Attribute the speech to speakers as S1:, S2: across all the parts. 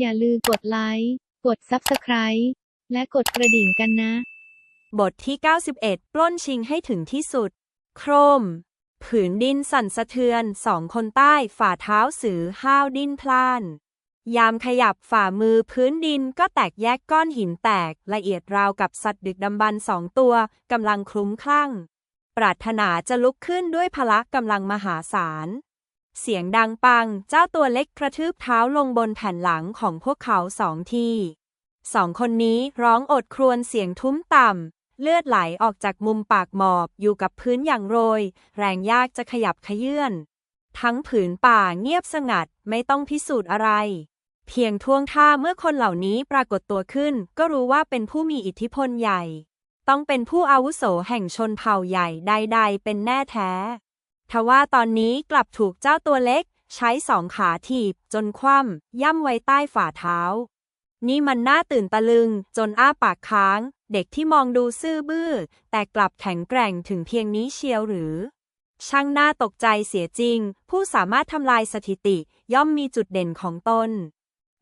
S1: อย่าลืมกดไลค์ กด Subscribe และกดกระดิ่งกันนะ
S2: บทที่ 91 ปล้นชิงให้ถึงที่สุด โครม ผืนดินสั่นสะเทือนสองคนใต้ฝ่าเท้าสือห้าวดิ้นพล่าน ยามขยับฝ่ามือพื้นดินก็แตกแยกก้อนหินแตกละเอียดราวกับสัตว์ดึกดำบรรสองตัวกำลังคลุ้มคลั่ง ปรารถนาจะลุกขึ้นด้วยพละกำลังมหาศาล เสียงดังปัง เจ้าตัวเล็กกระทืบเท้าลงบนแผ่นหลังของพวกเขาสองที่สองคนนี้ร้องอดครวญเสียงทุ้มต่ำ เลือดไหลออกจากมุมปากหมอบอยู่กับพื้นอย่างโรย แรงยากจะขยับขยื่นทั้งผืนป่าเงียบสงัดไม่ต้องพิสูจน์อะไร เพียงท่วงท่าเมื่อคนเหล่านี้ปรากฏตัวขึ้น ก็รู้ว่าเป็นผู้มีอิทธิพลใหญ่ ต้องเป็นผู้อาวุโสแห่งชนเผ่าใหญ่ใด ๆ เป็นแน่แท้ ทว่าตอนนี้กลับถูกเจ้าตัวเล็ก ใช้สองขาถีบ จนคว่ำย่ำไว้ใต้ฝ่าเท้า นี่มันน่าตื่นตะลึง จนอ้าปากค้าง เด็กที่มองดูซื่อบื้อ แต่กลับแข็งแกร่งถึงเพียงนี้เชียวหรือ ช่างน่าตกใจเสียจริง ผู้สามารถทำลายสถิติย่อมมีจุดเด่นของตน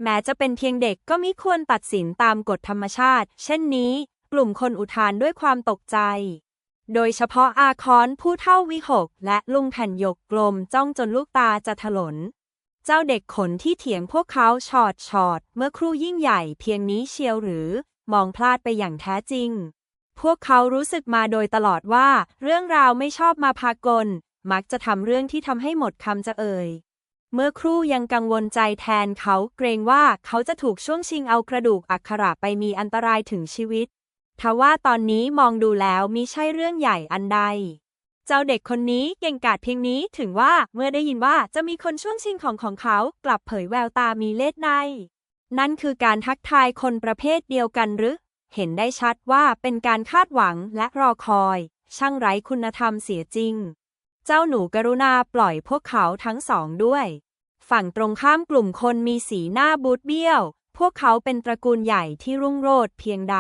S2: แม้จะเป็นเพียงเด็กก็มิควรตัดสินตามกฎธรรมชาติ เช่นนี้ กลุ่มคนอุทานด้วยความตกใจ โดยเฉพาะอาคอนผู้เท่าวิหก และลุงแผ่นหยกกลมจ้องจนลูกตาจะถลน เจ้าเด็กขนที่เถียงพวกเขาชอดชอด เมื่อครู่ยิ่งใหญ่เพียงนี้เชียวหรือ มองพลาดไปอย่างแท้จริง พวกเขารู้สึกมาโดยตลอดว่า เรื่องราวไม่ชอบมาพากล มักจะทำเรื่องที่ทำให้หมดคำจะเอ่ย เมื่อครู่ยังกังวลใจแทนเขาเกรงว่าเขาจะถูกช่วงชิงเอากระดูกอักขระไปมีอันตรายถึงชีวิต ทว่าตอนนี้มองดูแล้วมิใช่เรื่องใหญ่อันใด เจ้าเด็กคนนี้เก่งกาจเพียงนี้ถึงว่าเมื่อได้ยินว่าจะมีคนช่วงชิงของของเขากลับเผยแววตามีเล่ห์ใน นั่นคือการทักทายคนประเภทเดียวกันหรือ เห็นได้ชัดว่าเป็นการคาดหวังและรอคอย ช่างไร้คุณธรรมเสียจริง เจ้าหนูกรุณาปล่อยพวกเขาทั้งสองด้วยฝั่งตรงข้ามกลุ่มคนมีสีหน้าบูดเบี้ยว พวกเขาเป็นตระกูลใหญ่ที่รุ่งโรจน์เพียงใด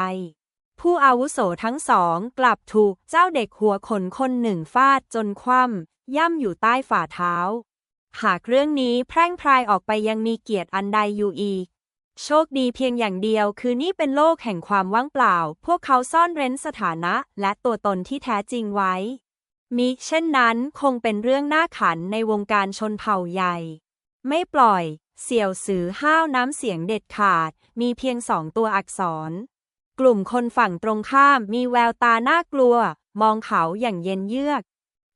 S2: ผู้อาวุโสทั้งสองกลับถูกเจ้าเด็กหัวขนคนหนึ่งฟาดจนคว่ำย่ำอยู่ใต้ฝ่าเท้า หากเรื่องนี้แพร่งพรายออกไปยังมีเกียรติอันใดอยู่อีก โชคดีเพียงอย่างเดียวคือนี่เป็นโลกแห่งความว่างเปล่า พวกเขาซ่อนเร้นสถานะและตัวตนที่แท้จริงไว้ มิเช่นนั้นคงเป็นเรื่องน่าขันในวงการชนเผ่าใหญ่ ไม่ปล่อย เสี่ยวสือห้าวน้ำเสียงเด็ดขาด มีเพียงสองตัวอักษร กลุ่มคนฝั่งตรงข้ามมีแววตาน่ากลัว มองเขาอย่างเย็นเยือก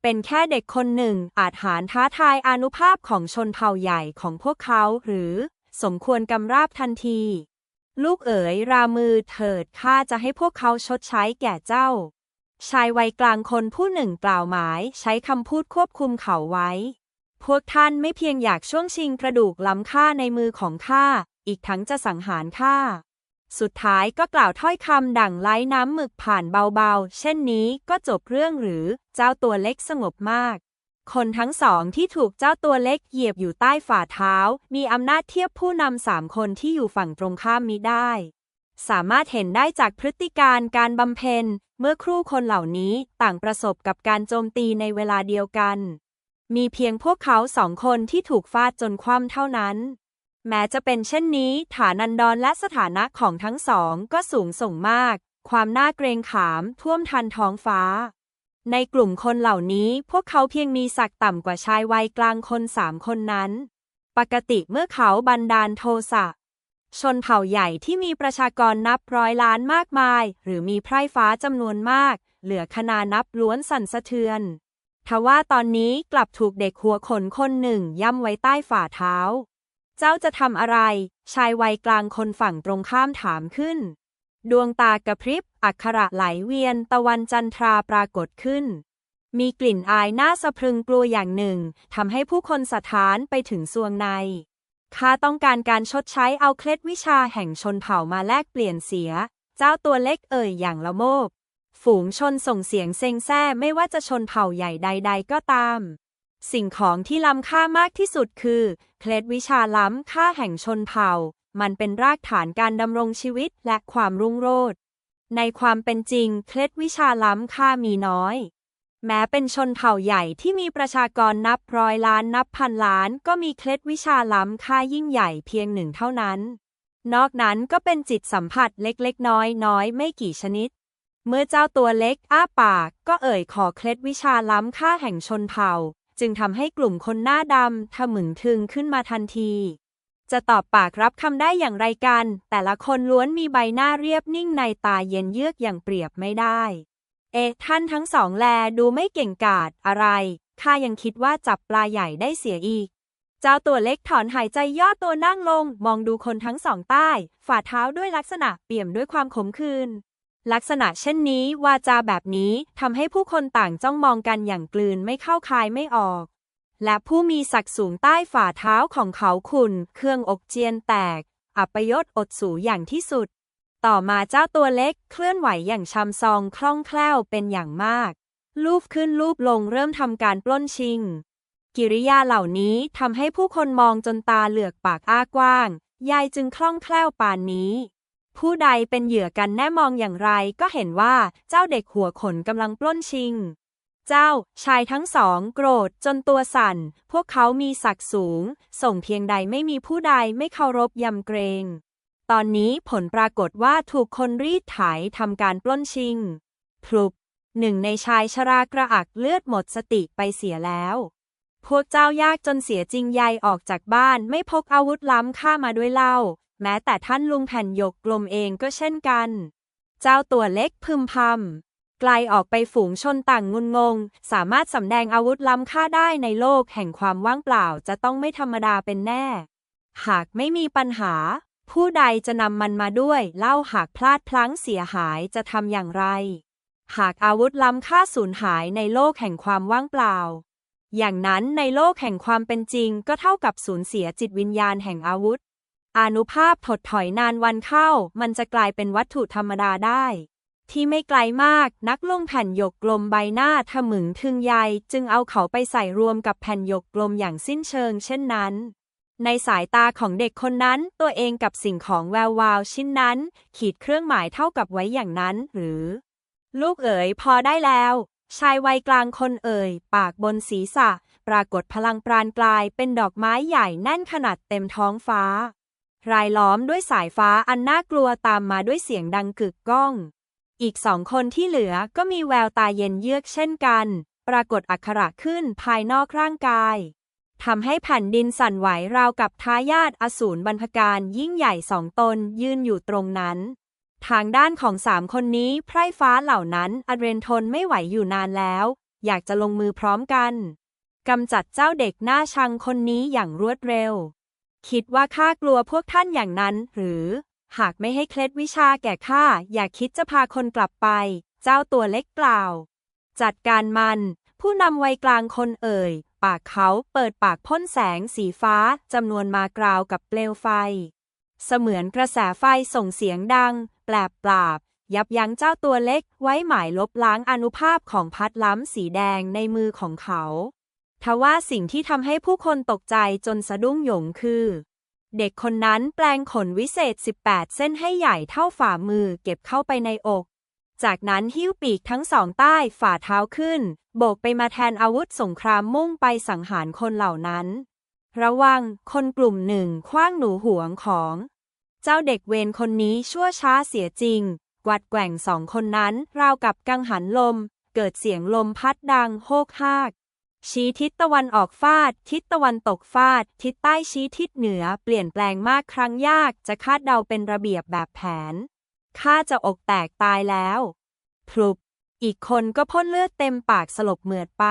S2: เป็นแค่เด็กคนหนึ่งอาจหารท้าทายอนุภาพของชนเผ่าใหญ่ของพวกเขาหรือ สมควรกำราบทันที ลูกเอ๋ยรามือเถิดข้าจะให้พวกเขาชดใช้แก่เจ้า ชายวัยกลางคนผู้หนึ่งกล่าวหมายใช้คำพูดควบคุมเขาไว้ พวกท่านไม่เพียงอยากช่วงชิงกระดูกล้ำค่าในมือของข้าอีกทั้งจะสังหารข้า สุดท้ายก็กล่าวถ้อยคำดั่งไล้น้ำหมึกผ่านเบาๆ เช่นนี้ก็จบเรื่องหรือเจ้าตัวเล็กสงบมาก คนทั้งสองที่ถูกเจ้าตัวเล็กเหยียบอยู่ใต้ฝ่าเท้า มีอำนาจเทียบผู้นำสามคนที่อยู่ฝั่งตรงข้ามมิได้ สามารถเห็นได้จากพฤติการการบำเพ็ญ เมื่อครู่คนเหล่านี้ต่างประสบกับการโจมตีในเวลาเดียวกัน มีเพียงพวกเขาสองคนที่ถูกฟาดจนคว่ำเท่านั้น แม้จะเป็นเช่นนี้ ฐานันดรและสถานะของทั้งสองก็สูงส่งมาก ความน่าเกรงขามท่วมทันท้องฟ้า ในกลุ่มคนเหล่านี้พวกเขาเพียงมีศักต่ำกว่าชายวัยกลางคนสามคนนั้น ปกติเมื่อเขาบันดาลโทสะชนเผ่าใหญ่ที่มีประชากรนับร้อยล้านมากมาย หรือมีไพร่ฟ้าจำนวนมาก เหลือคณานับล้วนสั่นสะเทือนทว่าตอนนี้กลับถูกเด็กหัวขนคนหนึ่งย่ำไว้ใต้ฝ่าเท้า เจ้าจะทำอะไร ชายวัยกลางคนฝั่งตรงข้ามถามขึ้น ดวงตากระพริบ อักขระไหลเวียน ตะวันจันทราปรากฏขึ้น มีกลิ่นอายน่าสะพรึงกลัวอย่างหนึ่งทำให้ผู้คนสะท้านไปถึงซวงในข้าต้องการการชดใช้เอาเคล็ดวิชาแห่งชนเผ่ามาแลกเปลี่ยนเสีย เจ้าตัวเล็กเอ่ยอย่างละโมบ ฝูงชนส่งเสียงเซ็งแซ่ไม่ว่าจะชนเผ่าใหญ่ใด ๆ ก็ตาม สิ่งของที่ล้ำค่ามากที่สุดคือ เคล็ดวิชาล้ำค่าแห่งชนเผ่า มันเป็นรากฐานการดำรงชีวิตและความรุ่งโรจน์ในความเป็นจริง เคล็ดวิชาล้ำค่ามีน้อย แม้เป็นชนเผ่าใหญ่ที่มีประชากรนับร้อยล้านนับพันล้าน ก็มีเคล็ดวิชาล้ำค่ายิ่งใหญ่เพียงหนึ่งเท่านั้น นอกนั้นก็เป็นจิตสัมผัสเล็กๆ น้อยๆ ไม่กี่ชนิด เมื่อเจ้าตัวเล็กอ้าปาก ก็เอ่ยขอเคล็ดวิชาล้ำค่าแห่งชนเผ่า จึงทำให้กลุ่มคนหน้าดำทะมึงทึงขึ้นมาทันที จะตอบปากรับคำได้อย่างไรกัน แต่ละคนล้วนมีใบหน้าเรียบนิ่งในตาเย็นเยือกอย่างเปรียบไม่ได้ เอะท่านทั้งสองแลดูไม่เก่งกาจอะไร ข้ายังคิดว่าจับปลาใหญ่ได้เสียอีก เจ้าตัวเล็กถอนหายใจย่อตัวนั่งลง มองดูคนทั้งสองใต้ ฝ่าเท้าด้วยลักษณะเปี่ยมด้วยความขมขื่น ลักษณะเช่นนี้วาจาแบบนี้ทำให้ผู้คนต่างจ้องมองกันอย่างกลืนไม่เข้าคายไม่ออก และผู้มีศักดิ์สูงใต้ฝ่าเท้าของเขาขุนเครื่องอกเจียนแตก อัปยศอดสูอย่างที่สุด ต่อมาเจ้าตัวเล็กเคลื่อนไหวอย่างชำซองคล่องแคล่วเป็นอย่างมาก ลูบขึ้นลูบลงเริ่มทำการปล้นชิง กิริยาเหล่านี้ทำให้ผู้คนมองจนตาเหลือกปากอ้ากว้าง ยายจึงคล่องแคล่วปานนี้ ผู้ใดเป็นเหยื่อกันแน่มองอย่างไรก็เห็นว่าเจ้าเด็กหัวขนกำลังปล้นชิง เจ้าชายทั้งสองโกรธจนตัวสั่น พวกเขามีศักดิ์สูง ส่งเพียงใดไม่มีผู้ใดไม่เคารพยำเกรง ตอนนี้ผลปรากฏว่าถูกคนรีดไถทำการปล้นชิงพลุบหนึ่งในชายชรากระอักเลือดหมดสติไปเสียแล้ว พวกเจ้ายากจนเสียจริงใยออกจากบ้านไม่พกอาวุธล้ำค่ามาด้วยเล่า แม้แต่ท่านลุงแผ่นหยกกลมเองก็เช่นกัน เจ้าตัวเล็กพึมพำไกลออกไปฝูงชนต่างงุนงง สามารถสำแดงอาวุธล้ำค่าได้ในโลกแห่งความว่างเปล่าจะต้องไม่ธรรมดาเป็นแน่ หากไม่มีปัญหา ผู้ใดจะนำมันมาด้วยเล่าหากพลาดพลั้งเสียหายจะทำอย่างไร หากอาวุธล้ำค่าสูญหายในโลกแห่งความว่างเปล่า อย่างนั้นในโลกแห่งความเป็นจริงก็เท่ากับสูญเสียจิตวิญญาณแห่งอาวุธ อนุภาพถดถอยนานวันเข้า มันจะกลายเป็นวัตถุธรรมดาได้ ที่ไม่ไกลมากนักลงแผ่นหยกกลมใบหน้าทะมึงทึงใยจึงเอาเขาไปใส่รวมกับแผ่นหยกกลมอย่างสิ้นเชิง เช่นนั้น ในสายตาของเด็กคนนั้นตัวเองกับสิ่งของแวววาวชิ้นนั้น ขีดเครื่องหมายเท่ากับไว้อย่างนั้น หรือ ลูกเอ๋ยพอได้แล้ว ชายวัยกลางคนเอ่ย ปากบนศีรษะ ปรากฏพลังปราณกลายเป็นดอกไม้ใหญ่แน่นขนาดเต็มท้องฟ้า รายล้อมด้วยสายฟ้าอันน่ากลัวตามมาด้วยเสียงดังกึกก้อง อีกสองคนที่เหลือก็มีแววตาเย็นเยือกเช่นกัน ปรากฏอักขระขึ้นภายนอกร่างกายทำให้แผ่นดินสั่นไหวราวกับท้ายาทอสูรบรรพการยิ่งใหญ่สองตนยืนอยู่ตรงนั้น ทางด้านของสามคนนี้ไพร่ฟ้าเหล่านั้นอเรนทนไม่ไหวอยู่นานแล้ว อยากจะลงมือพร้อมกันกำจัดเจ้าเด็กหน้าชังคนนี้อย่างรวดเร็ว คิดว่าข้ากลัวพวกท่านอย่างนั้น หรือ หากไม่ให้เคล็ดวิชาแก่ข้า อย่าคิดจะพาคนกลับไป เจ้าตัวเล็กกล่าว จัดการมัน ผู้นำวัยกลางคนเอ่ย ปากเขาเปิดปากพ่นแสงสีฟ้าจำนวนมากราวกับเปลวไฟ เสมือนกระแสไฟส่งเสียงดัง แปลบปราบ ยับยั้งเจ้าตัวเล็กไว้หมายลบล้างอนุภาพของพัดล้ำสีแดงในมือของเขา ทว่าสิ่งที่ทำให้ผู้คนตกใจจนสะดุ้งหยงคือ เด็กคนนั้นแปลงขนวิเศษ 18 เส้นให้ใหญ่เท่าฝ่ามือเก็บเข้าไปในอก จากนั้นหิ้วปีกทั้งสองใต้ฝ่าเท้าขึ้น โบกไปมาแทนอาวุธสงครามมุ่งไปสังหารคนเหล่านั้น ระวัง คนกลุ่มหนึ่งคว้างหนูหวงของ เจ้าเด็กเวรคนนี้ชั่วช้าเสียจริง กวัดแกว่งสองคนนั้นราวกับกังหันลม เกิดเสียงลมพัดดังโฮกฮาก ชี้ทิศตะวันออกฟาด ทิศตะวันตกฟาด ทิศใต้ชี้ทิศเหนือ เปลี่ยนแปลงมากครั้งยาก จะคาดเดาเป็นระเบียบแบบแผน ข้าจะอกแตกตายแล้วพลุบอีกคนก็พ่นเลือดเต็มปากสลบเหมือดไป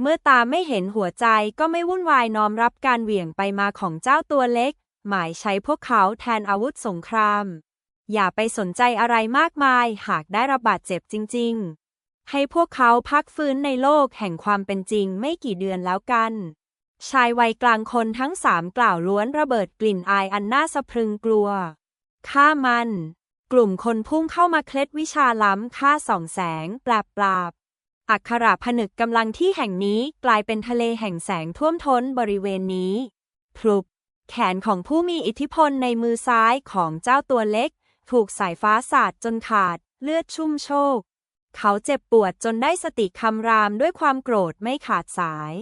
S2: เมื่อตาไม่เห็นหัวใจก็ไม่วุ่นวายน้อมรับการเหวี่ยงไปมาของเจ้าตัวเล็ก หมายใช้พวกเขาแทนอาวุธสงคราม อย่าไปสนใจอะไรมากมาย หากได้รับบาดเจ็บจริง ๆ ให้พวกเขาพักฟื้นในโลกแห่งความเป็นจริงไม่กี่เดือนแล้วกัน ชายวัยกลางคนทั้งสามกล่าวล้วนระเบิดกลิ่นอายอันน่าสะพรึงกลัว ฆ่ามัน กลุ่มคนพุ่งเข้ามาเคล็ดวิชาล้ำฆ่าสองแสง ปราบปราบ อักขระผนึกกำลังที่แห่งนี้กลายเป็นทะเลแห่งแสงท่วมท้นบริเวณนี้พลุบแขนของผู้มีอิทธิพลในมือซ้ายของเจ้าตัวเล็ก ถูกสายฟ้าสาดจนขาดเลือดชุ่มโชก เขาเจ็บปวดจนได้สติคำรามด้วยความโกรธไม่ขาดสาย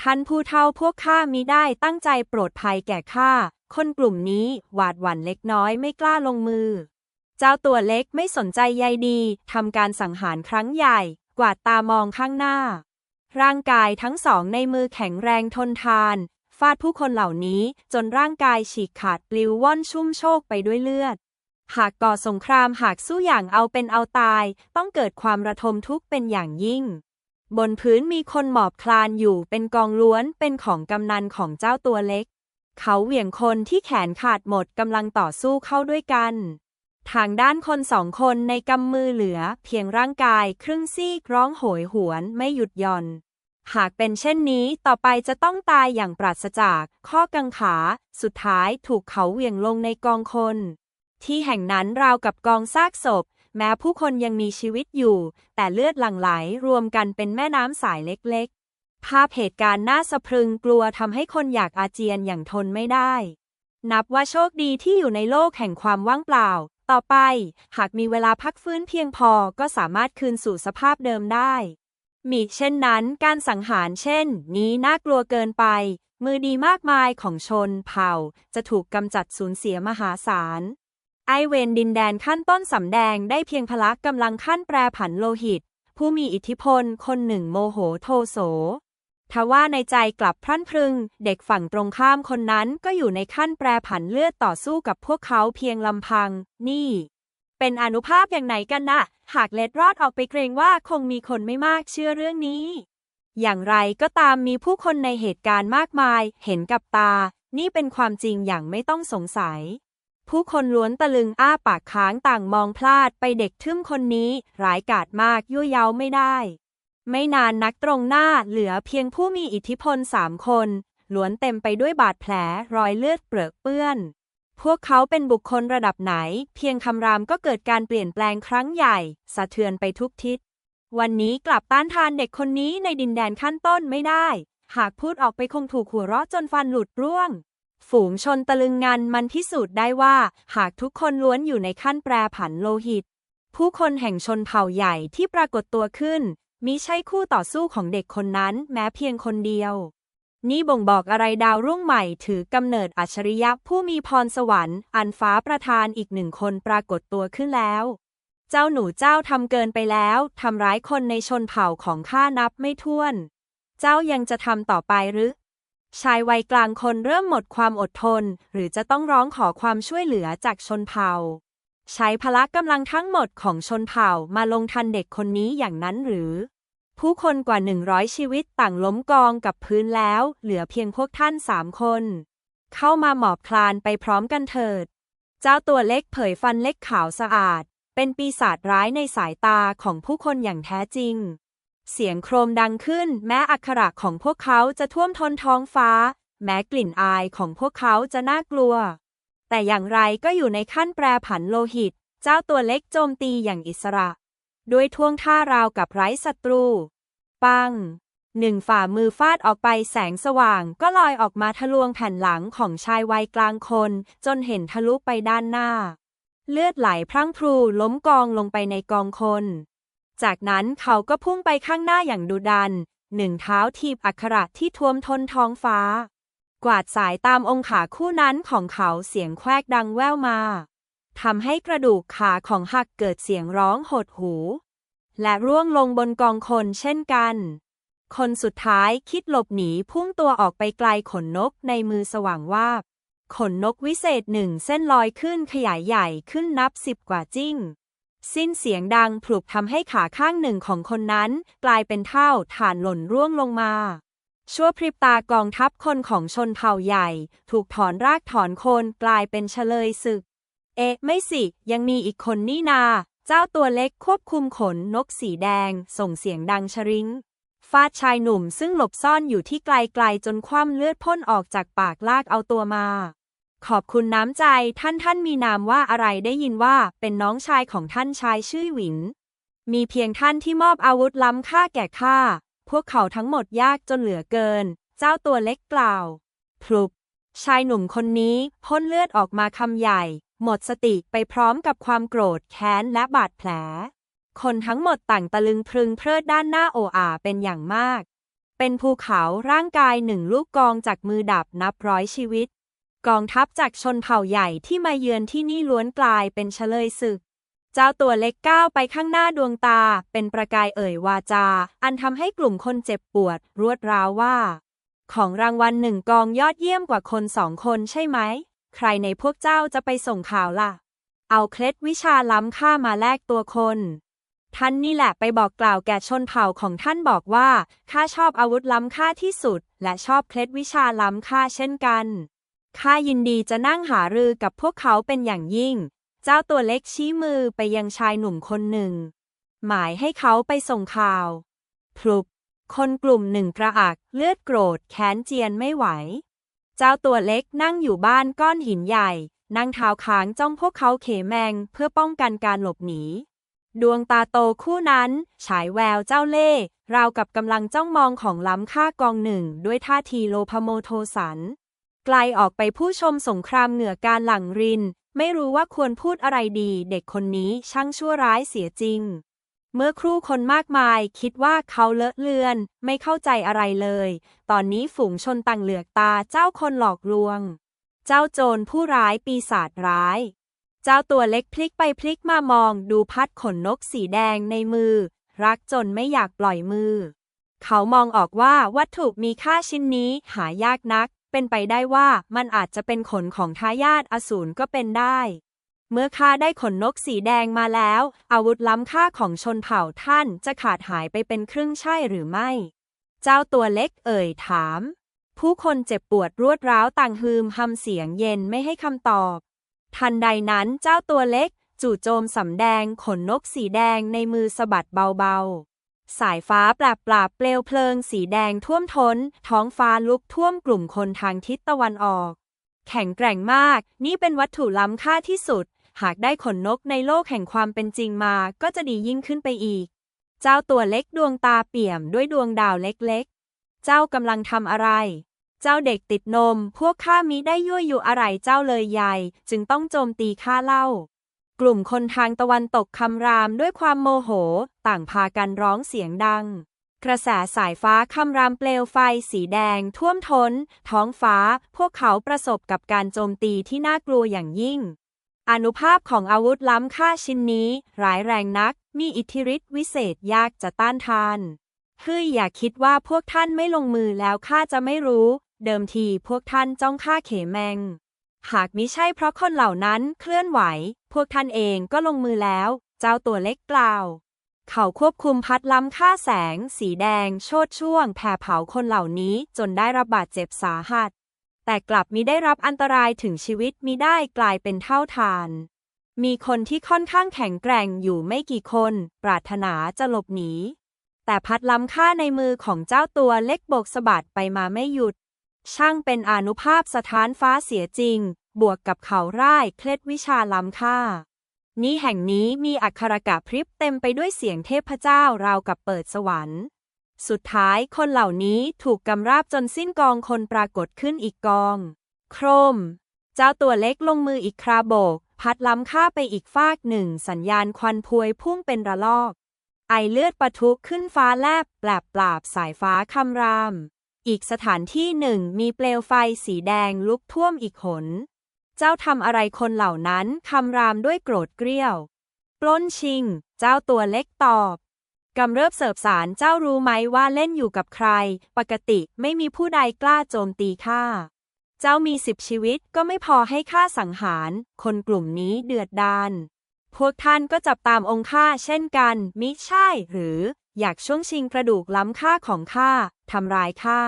S2: ท่านผู้เฒ่าพวกข้ามิได้ตั้งใจโปรดภัยแก่ข้า คนกลุ่มนี้หวาดหวั่นเล็กน้อยไม่กล้าลงมือ เจ้าตัวเล็กไม่สนใจใยดีทำการสังหารครั้งใหญ่ กวาดตามองข้างหน้า ร่างกายทั้งสองในมือแข็งแรงทนทาน ฟาดผู้คนเหล่านี้จนร่างกายฉีกขาดปลิวว่อนชุ่มโชกไปด้วยเลือด หากก่อสงครามหากสู้อย่างเอาเป็นเอาตาย ต้องเกิดความระทมทุกข์เป็นอย่างยิ่ง บนพื้นมีคนหมอบคลานอยู่เป็นกองล้วนเป็นของกำนันของเจ้าตัวเล็ก เขาเหวี่ยงคนที่แขนขาดหมดกำลังต่อสู้เข้าด้วยกัน ทางด้านคนสองคนในกำมือเหลือ เพียงร่างกายครึ่งซีกร้องโหยหวนไม่หยุดหย่อน หากเป็นเช่นนี้ต่อไปจะต้องตายอย่างปราศจาก ข้อกังขา สุดท้ายถูกเขาเหวี่ยงลงในกองคน ที่แห่งนั้นราวกับกองซากศพ แม้ผู้คนยังมีชีวิตอยู่ แต่เลือดหลั่งไหลรวมกันเป็นแม่น้ำสายเล็กๆ ภาพเหตุการณ์น่าสะพรึงกลัวทำให้คนอยากอาเจียนอย่างทนไม่ได้ นับว่าโชคดีที่อยู่ในโลกแห่งความว่างเปล่า ต่อไป หากมีเวลาพักฟื้นเพียงพอก็สามารถคืนสู่สภาพเดิมได้มีเช่นนั้นการสังหารเช่น นี้น่ากลัวเกินไป มือดีมากมายของชนเผ่า จะถูกกำจัดสูญเสียมหาศาล ไอเวนดินแดนขั้นต้นสำแดงได้เพียงพละกำลังขั้นแปรผันโลหิต ผู้มีอิทธิพลคนหนึ่งโมโหโทโสทว่าในใจกลับพรั่นพรึง เด็กฝั่งตรงข้ามคนนั้นก็อยู่ในขั้นแปรผันเลือดต่อสู้กับพวกเขาเพียงลำพัง นี่ เป็นอนุภาพอย่างไหนกันนะหากเล็ดรอดออกไปเกรงว่าคงมีคนไม่มากเชื่อเรื่องนี้ อย่างไรก็ตามมีผู้คนในเหตุการณ์มากมาย เห็นกับตา นี่เป็นความจริงอย่างไม่ต้องสงสัย ผู้คนล้วนตะลึงอ้าปากค้างต่างมองพลาดไปเด็กทึ่มคนนี้ร้ายกาจมากยั่วเย้าไม่ได้ ไม่นานนักตรงหน้าเหลือเพียงผู้มีอิทธิพลสามคนล้วนเต็มไปด้วยบาดแผลรอยเลือดเปรอะเปื้อน พวกเขาเป็นบุคคลระดับไหน เพียงคำรามก็เกิดการเปลี่ยนแปลงครั้งใหญ่ สะเทือนไปทุกทิศ วันนี้กลับต้านทานเด็กคนนี้ในดินแดนขั้นต้นไม่ได้ หากพูดออกไปคงถูกหัวเราะจนฟันหลุดร่วง ฝูงชนตะลึงงันมันพิสูจน์ได้ว่า หากทุกคนล้วนอยู่ในขั้นแปรผันโลหิต ผู้คนแห่งชนเผ่าใหญ่ที่ปรากฏตัวขึ้นมิใช่คู่ต่อสู้ของเด็กคนนั้นแม้เพียงคนเดียว นี่บ่งบอกอะไรดาวรุ่งใหม่ถือกำเนิดอัจฉริยะผู้มีพรสวรรค์ อันฟ้าประทานอีกหนึ่งคนปรากฏตัวขึ้นแล้ว เจ้าหนูเจ้าทำเกินไปแล้วทำร้ายคนในชนเผ่าของข้านับไม่ถ้วน เจ้ายังจะทำต่อไปหรือ ชายวัยกลางคนเริ่มหมดความอดทน หรือจะต้องร้องขอความช่วยเหลือจากชนเผ่า ใช้พละกำลังทั้งหมดของชนเผ่ามาลงทันเด็กคนนี้อย่างนั้นหรือ ผู้คนกว่า 100 ชีวิตต่างล้มกองกับพื้นแล้ว เหลือเพียงพวกท่านสามคน เข้ามาหมอบคลานไปพร้อมกันเถิด เจ้าตัวเล็กเผยฟันเล็กขาวสะอาด เป็นปีศาจร้ายในสายตาของผู้คนอย่างแท้จริง เสียงโครมดังขึ้น แม้อักขระของพวกเขาจะท่วมท้นท้องฟ้า แม้กลิ่นอายของพวกเขาจะน่ากลัว แต่อย่างไรก็อยู่ในขั้นแปรผันโลหิต เจ้าตัวเล็กโจมตีอย่างอิสระ ด้วยท่วงท่าราวกับไร้ศัตรู ปัง หนึ่งฝ่ามือฟาดออกไปแสงสว่างก็ลอยออกมาทะลวงแผ่นหลังของชายวัยกลางคน จนเห็นทะลุไปด้านหน้า เลือดไหลพรั่งพรูล้มกองลงไปในกองคน จากนั้นเขาก็พุ่งไปข้างหน้าอย่างดุดัน หนึ่งเท้าทีบอักขระที่ท่วมทนท้องฟ้า กวาดสายตามองขาคู่นั้นของเขาเสียงแควกดังแว่วมาทำให้กระดูกขาของหักเกิดเสียงร้องหดหู และร่วงลงบนกองคนเช่นกัน คนสุดท้ายคิดหลบหนีพุ่งตัวออกไปไกลขนนกในมือสว่างวาบขนนกวิเศษหนึ่งเส้นลอยขึ้นขยายใหญ่ขึ้นนับสิบกว่าจิ้ง สิ้นเสียงดังพลุบทำให้ขาข้างหนึ่งของคนนั้น กลายเป็นเท่าฐานหล่นร่วงลงมาชั่วพริบตากองทัพคนของชนเผ่าใหญ่ ถูกถอนรากถอนโคนกลายเป็นเฉลยศึก เอ๊ะ ไม่สิ ยังมีอีกคนนี่นา เจ้าตัวเล็กควบคุมขนนกสีแดง ส่งเสียงดังชริงฟาดชายหนุ่มซึ่งหลบซ่อนอยู่ที่ไกลๆจนคว่ำเลือดพ่นออกจากปากลากเอาตัวมา ขอบคุณน้ำใจท่านท่านมีนามว่าอะไรได้ยินว่าเป็นน้องชายของท่านชายชื่อหวิน มีเพียงท่านที่มอบอาวุธล้ำค่าแก่ข้า พวกเขาทั้งหมดยากจนเหลือเกิน เจ้าตัวเล็กกล่าวพลุบชายหนุ่มคนนี้พ่นเลือดออกมาคำใหญ่ หมดสติไปพร้อมกับความโกรธแค้นและบาดแผล คนทั้งหมดต่างตะลึงพรึงเพลิดด้านหน้าโออาเป็นอย่างมาก เป็นภูเขาร่างกายหนึ่งลูกกองจากมือดับนับร้อยชีวิต กองทัพจากชนเผ่าใหญ่ที่มาเยือนที่นี่ล้วนกลายเป็นเฉลยศึก เจ้าตัวเล็กก้าวไปข้างหน้าดวงตา เป็นประกายเอ่ยวาจา อันทำให้กลุ่มคนเจ็บปวด รวดร้าวว่า ของรางวัลหนึ่งกองยอดเยี่ยมกว่าคนสองคนใช่ไหม ใครในพวกเจ้าจะไปส่งข่าวล่ะ เอาเคล็ดวิชาล้ำค่ามาแลกตัวคนท่านนี่แหละไปบอกกล่าวแก่ชนเผ่าของท่านบอกว่า ข้าชอบอาวุธล้ำค่าที่สุด และชอบเคล็ดวิชาล้ำค่าเช่นกัน ข้ายินดีจะนั่งหารือกับพวกเขาเป็นอย่างยิ่ง เจ้าตัวเล็กชี้มือไปยังชายหนุ่มคนหนึ่ง หมายให้เขาไปส่งข่าวพลุบคนกลุ่มหนึ่งกระอักเลือดโกรธแค้นเจียนไม่ไหว เจ้าตัวเล็กนั่งอยู่บ้านก้อนหินใหญ่ นั่งเท้าค้างจ้องพวกเขาเขแมงเพื่อป้องกันการหลบหนี ดวงตาโตคู่นั้น ฉายแววเจ้าเล่ห์ราวกับกำลังจ้องมองของล้ำค่ากองหนึ่งด้วยท่าทีโลพโมโทสัน ไกลออกไปผู้ชมสงครามเหนือการหลั่งริน ไม่รู้ว่าควรพูดอะไรดี เด็กคนนี้ช่างชั่วร้ายเสียจริง เมื่อครู่คนมากมายคิดว่าเขาเลอะเลือน ไม่เข้าใจอะไรเลย ตอนนี้ฝูงชนต่างเหลือกตาเจ้าคนหลอกลวง เจ้าโจรผู้ร้ายปีศาจร้าย เจ้าตัวเล็กพลิกไปพลิกมามองดูพัดขนนกสีแดงในมือ รักจนไม่อยากปล่อยมือ เขามองออกว่าวัตถุมีค่าชิ้นนี้หายากนัก เป็นไปได้ว่ามันอาจจะเป็นขนของทายาทอสูรก็เป็นได้ เมื่อข้าได้ขนนกสีแดงมาแล้ว อาวุธล้ำค่าของชนเผ่าท่านจะขาดหายไปเป็นครึ่งใช่หรือไม่ เจ้าตัวเล็กเอ่ยถาม ผู้คนเจ็บปวดรวดร้าวต่างฮืมหำเสียงเย็นไม่ให้คำตอบ ทันใดนั้นเจ้าตัวเล็ก จู่โจมสำแดงขนนกสีแดงในมือสะบัดเบาๆ สายฟ้าปราบปราบเปลวเพลิงสีแดงท่วมท้น ท้องฟ้าลุกท่วมกลุ่มคนทางทิศตะวันออก แข็งแกร่งมาก นี่เป็นวัตถุล้ำค่าที่สุด หากได้ขนนกในโลกแห่งความเป็นจริงมาก็จะดียิ่งขึ้นไปอีก เจ้าตัวเล็กดวงตาเปี่ยมด้วยดวงดาวเล็กๆ เจ้ากำลังทำอะไร เจ้าเด็กติดนม พวกข้ามิได้ยั่วยุอะไรเจ้าเลยใหญ่จึงต้องโจมตีข้าเล่า กลุ่มคนทางตะวันตกคำรามด้วยความโมโห ต่างพากันร้องเสียงดัง กระแสสายฟ้าคำรามเปลวไฟสีแดง ท่วมท้น ท้องฟ้า พวกเขาประสบกับการโจมตีที่น่ากลัวอย่างยิ่ง อนุภาพของอาวุธล้ำค่าชิ้นนี้ ร้ายแรงนัก มีอิทธิฤทธิ์วิเศษยากจะต้านทานเฮ้ยอย่าคิดว่าพวกท่านไม่ลงมือแล้วข้าจะไม่รู้ เดิมทีพวกท่านจ้องฆ่าเขแมง หากมิใช่เพราะคนเหล่านั้นเคลื่อนไหว พวกท่านเองก็ลงมือแล้ว เจ้าตัวเล็กกล่าว เขาควบคุมพัดล้ำค่าแสง สีแดง โชดช่วง แผ่เผาคนเหล่านี้จนได้รับบาดเจ็บสาหัส แต่กลับมิได้รับอันตรายถึงชีวิตมิได้กลายเป็นเท่าทาน มีคนที่ค่อนข้างแข็งแกร่งอยู่ไม่กี่คน ปรารถนาจะหลบหนีแต่พัดล้ำค่าในมือของเจ้าตัวเล็กโบกสะบัดไปมาไม่หยุด ช่างเป็นอนุภาพสถานฟ้าเสียจริง บวกกับเขาร่ายเคล็ดวิชาล้ำค่า นี้แห่งนี้มีอักขระกะพริบเต็มไปด้วยเสียงเทพเจ้าราวกับเปิดสวรรค์ สุดท้ายคนเหล่านี้ถูกกำราบจนสิ้นกองคนปรากฏขึ้นอีกกอง โครม เจ้าตัวเล็กลงมืออีกคราโบก พัดล้ำค่าไปอีกฟากหนึ่งสัญญาณควันพวยพุ่งเป็นระลอก ไอเลือดปะทุขึ้นฟ้าแลบแปลบปราบสายฟ้าคำราม อีกสถานที่หนึ่งมีเปลวไฟสีแดงลุกท่วมอีกหน เจ้าทำอะไรคนเหล่านั้นคำรามด้วยโกรธเกรี้ยว ปล้นชิง เจ้าตัวเล็กตอบกำเริบเสิบสารเจ้ารู้ไหมว่าเล่นอยู่กับใคร ปกติไม่มีผู้ใดกล้าโจมตีข้า เจ้ามีสิบชีวิตก็ไม่พอให้ข้าสังหาร คนกลุ่มนี้เดือดดานพวกท่านก็จับตามองค์ข้าเช่นกัน มิใช่หรือ อยากช่วงชิงกระดูกล้ำค่าของข้า ทำร้ายข้า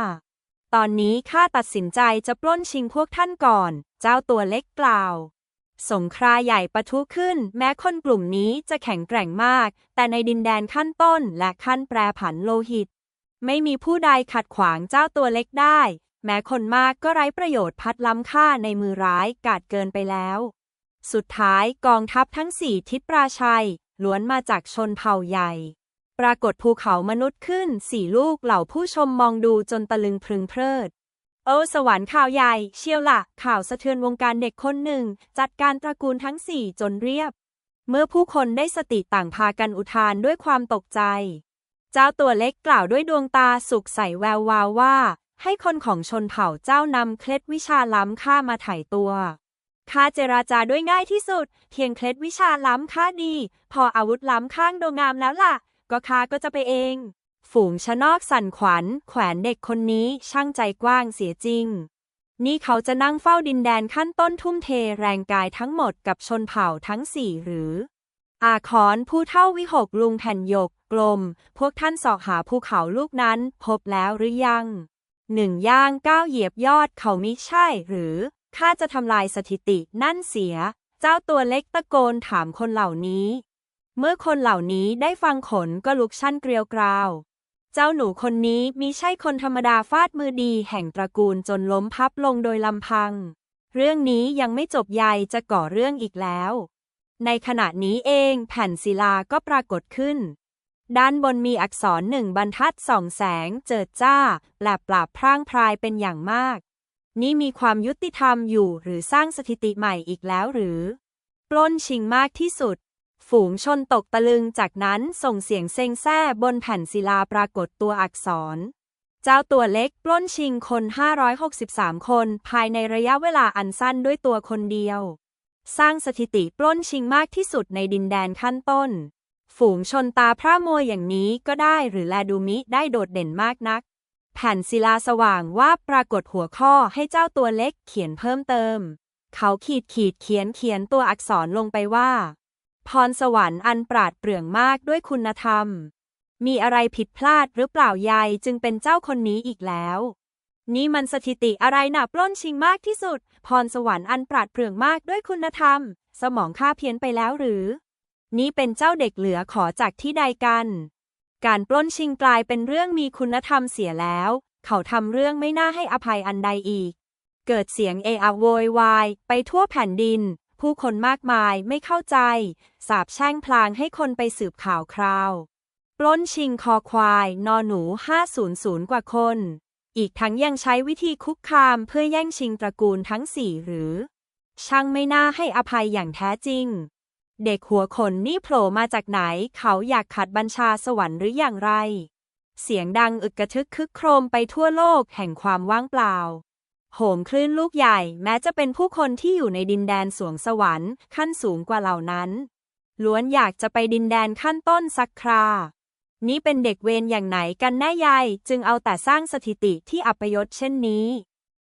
S2: ตอนนี้ข้าตัดสินใจจะปล้นชิงพวกท่านก่อน เจ้าตัวเล็กกล่าว สงคราใหญ่ปะทุขึ้น แม้คนกลุ่มนี้จะแข็งแกร่งมาก แต่ในดินแดนขั้นต้นและขั้นแปรผันโลหิต ไม่มีผู้ใดขัดขวางเจ้าตัวเล็กได้ แม้คนมากก็ไร้ประโยชน์พัดล้ำค่าในมือร้ายกาดเกินไปแล้ว สุดท้ายกองทัพทั้งสี่ทิศปราชัยล้วนมาจากชนเผ่าใหญ่ ปรากฏภูเขามนุษย์ขึ้นสี่ลูกเหล่าผู้ชมมองดูจนตะลึงพรึงเพลิด โอ้สวรรค์ข่าวใหญ่ เชียวละข่าวสะเทือนวงการเด็กคนหนึ่ง จัดการตระกูลทั้งสี่จนเรียบ เมื่อผู้คนได้สติต่างพากันอุทานด้วยความตกใจ เจ้าตัวเล็กกล่าวด้วยดวงตาสุขใสแวววาวว่า ให้คนของชนเผ่าเจ้านำเคล็ดวิชาล้ำค่ามาถ่ายตัวข้าเจราจาด้วยง่ายที่สุด เพียงเคล็ดวิชาล้ำค่าดี พออาวุธล้ำข้างโดงามแล้วล่ะ ก็ข้าก็จะไปเอง ฝูงชะนอกสั่นขวัญ แขวนเด็กคนนี้ช่างใจกว้างเสียจริง นี่เขาจะนั่งเฝ้าดินแดนขั้นต้นทุ่มเทแรงกายทั้งหมดกับชนเผ่าทั้งสี่หรือ อาคอนผู้เท่าวิหกลุงแผ่นหยกกลม พวกท่านสอกหาภูเขาลูกนั้นพบแล้วหรือยังหนึ่งย่างก้าวเหยียบยอดเขามิใช่หรือข้าจะทำลายสถิตินั่นเสีย เจ้าตัวเล็กตะโกนถามคนเหล่านี้ เมื่อคนเหล่านี้ได้ฟังขนก็ลุกชั่นเกลียวกราว เจ้าหนูคนนี้มิใช่คนธรรมดาฟาดมือดีแห่งตระกูลจนล้มพับลงโดยลำพัง เรื่องนี้ยังไม่จบใยจะก่อเรื่องอีกแล้ว ในขณะนี้เองแผ่นศิลาก็ปรากฏขึ้น ด้านบนมีอักษรหนึ่งบรรทัดสองแสงเจิดจ้าแหลบปราบพร่างพรายเป็นอย่างมาก นี่มีความยุติธรรมอยู่หรือสร้างสถิติใหม่อีกแล้วหรือ ปล้นชิงมากที่สุด ฝูงชนตกตะลึงจากนั้นส่งเสียงเซ็งแซ่บนแผ่นศิลาปรากฏตัวอักษร เจ้าตัวเล็กปล้นชิงคน 563 คน ภายในระยะเวลาอันสั้นด้วยตัวคนเดียว สร้างสถิติปล้นชิงมากที่สุดในดินแดนขั้นต้น ฝูงชนตาพระมัวอย่างนี้ก็ได้หรือแลดูมิได้โดดเด่นมากนัก แผ่นศิลาสว่างว่าปรากฏหัวข้อให้เจ้าตัวเล็กเขียนเพิ่มเติม เขาขีดขีดเขียนเขียนตัวอักษรลงไปว่า พรสวรรค์อันปราดเปรื่องมากด้วยคุณธรรม มีอะไรผิดพลาดหรือเปล่ายายจึงเป็นเจ้าคนนี้อีกแล้ว นี่มันสถิติอะไรหน่ะปล้นชิงมากที่สุด พรสวรรค์อันปราดเปรื่องมากด้วยคุณธรรม สมองข้าเพี้ยนไปแล้วหรือ นี่เป็นเจ้าเด็กเหลือขอจากที่ใดกัน การปล้นชิงกลายเป็นเรื่องมีคุณธรรมเสียแล้ว เขาทำเรื่องไม่น่าให้อภัยอันใดอีกเกิดเสียงเออะโวยวาย ไปทั่วแผ่นดิน ผู้คนมากมายไม่เข้าใจ สาบแช่งพลางให้คนไปสืบข่าวคราว ปล้นชิงคอควาย นอหนู 500 กว่าคน อีกทั้งยังใช้วิธีคุกคามเพื่อแย่งชิงตระกูลทั้งสี่หรือ ช่างไม่น่าให้อภัยอย่างแท้จริง เด็กหัวขนนี่โผล่มาจากไหน เขาอยากขัดบัญชาสวรรค์หรืออย่างไร เสียงดังอึกกระทึกคึกโครมไปทั่วโลกแห่งความว่างเปล่า โหมคลื่นลูกใหญ่ แม้จะเป็นผู้คนที่อยู่ในดินแดนสวงสวรรค์ขั้นสูงกว่าเหล่านั้น ล้วนอยากจะไปดินแดนขั้นต้นสักครา นี่เป็นเด็กเวรอย่างไหนกันแน่ยายจึงเอาแต่สร้างสถิติที่อัปยศเช่นนี้